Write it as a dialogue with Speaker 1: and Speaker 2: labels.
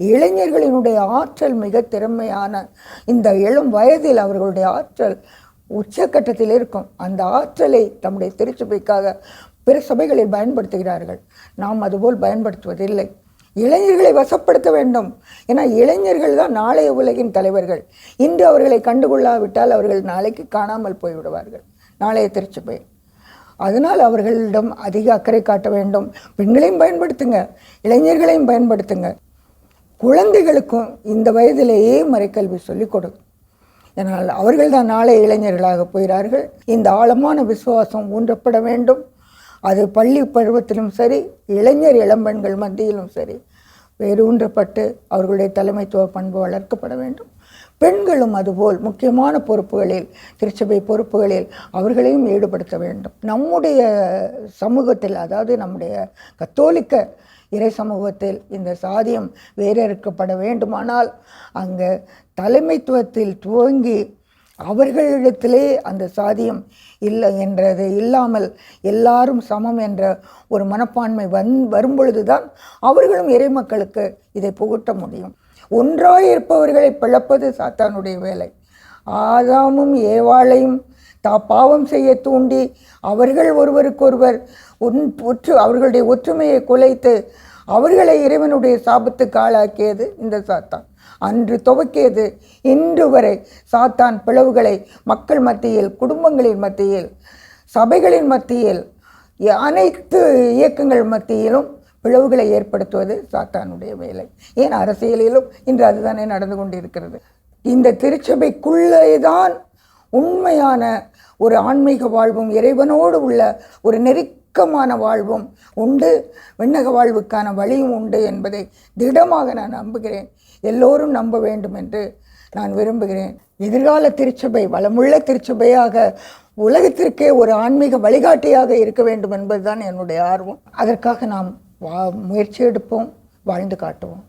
Speaker 1: இளைஞர்களினுடைய ஆற்றல் மிக திறமையான இந்த இளம் வயதில் அவர்களுடைய ஆற்றல் உச்சக்கட்டத்தில் இருக்கும். அந்த ஆற்றலை தம்முடைய திருச்சபைக்காக பிற சபைகளில் பயன்படுத்துகிறார்கள். நாம் அதுபோல் பயன்படுத்துவதில்லை. இளைஞர்களை வசப்படுத்த வேண்டும். ஏன்னா இளைஞர்கள் தான் நாளைய உலகின் தலைவர்கள். இன்று அவர்களை கண்டுகொள்ளாவிட்டால் அவர்கள் நாளைக்கு காணாமல் போய்விடுவார்கள். நாளைய திருச்சபை. அதனால் அவர்களிடம் அதிக அக்கறை காட்ட வேண்டும். பெண்களையும் பயன்படுத்துங்க. இளைஞர்களையும் பயன்படுத்துங்க. குழந்தைகளுக்கும் இந்த வயதிலேயே மறைக்கல்வி சொல்லிக் கொடு. ஏனால் அவர்கள் தான் நாளை இளைஞர்களாக போகிறார்கள். இந்த ஆழமான விசுவாசம் ஊன்றப்பட வேண்டும். அது பள்ளி பருவத்திலும் சரி இளைஞர் இளம்பெண்கள் மத்தியிலும் சரி வேரூன்றப்பட்டு அவர்களுடைய தலைமைத்துவ பண்பு வளர்க்கப்பட வேண்டும். பெண்களும் அதுபோல் முக்கியமான பொறுப்புகளில் திருச்சபை பொறுப்புகளில் அவர்களையும் ஈடுபடுத்த வேண்டும். நம்முடைய சமூகத்தில் அதாவது நம்முடைய கத்தோலிக்க இறை சமூகத்தில் இந்த சாதியம் வேறறுக்கப்பட வேண்டுமானால் அங்கே தலைமைத்துவத்தில் துவங்கி அவர்களிடத்திலே அந்த சாதியம் இல்லை என்றது இல்லாமல் எல்லாரும் சமம் என்ற ஒரு மனப்பான்மை வந் வரும்பொழுது தான் அவர்களும் இறைமக்களுக்கு இதை புகட்ட முடியும். ஒன்றாய் இருப்பவர்களை பிளப்பது சாத்தானுடைய வேலை. ஆதாமும் ஏவாளையும் தா பாவம் செய்ய தூண்டி அவர்கள் ஒருவருக்கொருவர் ஒன் ஒற்று அவர்களுடைய ஒற்றுமையை குலைத்து அவர்களை இறைவனுடைய சாபத்துக்கு ஆளாக்கியது இந்த சாத்தான். அன்று துவக்கியது இன்று வரை சாத்தான் பிளவுகளை மக்கள் மத்தியில் குடும்பங்களின் மத்தியில் சபைகளின் மத்தியில் அனைத்து இயக்கங்கள் மத்தியிலும் பிளவுகளை ஏற்படுத்துவது சாத்தானுடைய வேலை. ஏன் அரசியலிலும் இன்று அதுதானே நடந்து கொண்டிருக்கிறது? இந்த திருச்சபைக்குள்ளே தான் உண்மையான ஒரு ஆன்மீக வாழ்வும் இறைவனோடு உள்ள ஒரு நெருக்கமான வாழ்வும் உண்டு. விண்ணக வாழ்வுக்கான வழியும் உண்டு என்பதை திடமாக நான் நம்புகிறேன். எல்லோரும் நம்ப வேண்டும் என்று நான் விரும்புகிறேன். எதிர்கால திருச்சபை வளமுள்ள திருச்சபையாக உலகத்திற்கே ஒரு ஆன்மீக வழிகாட்டியாக இருக்க வேண்டும் என்பதுதான் என்னுடைய ஆர்வம். அதற்காக நாம் வா முயற்சி எடுப்போம் வாழ்ந்து காட்டுவோம்.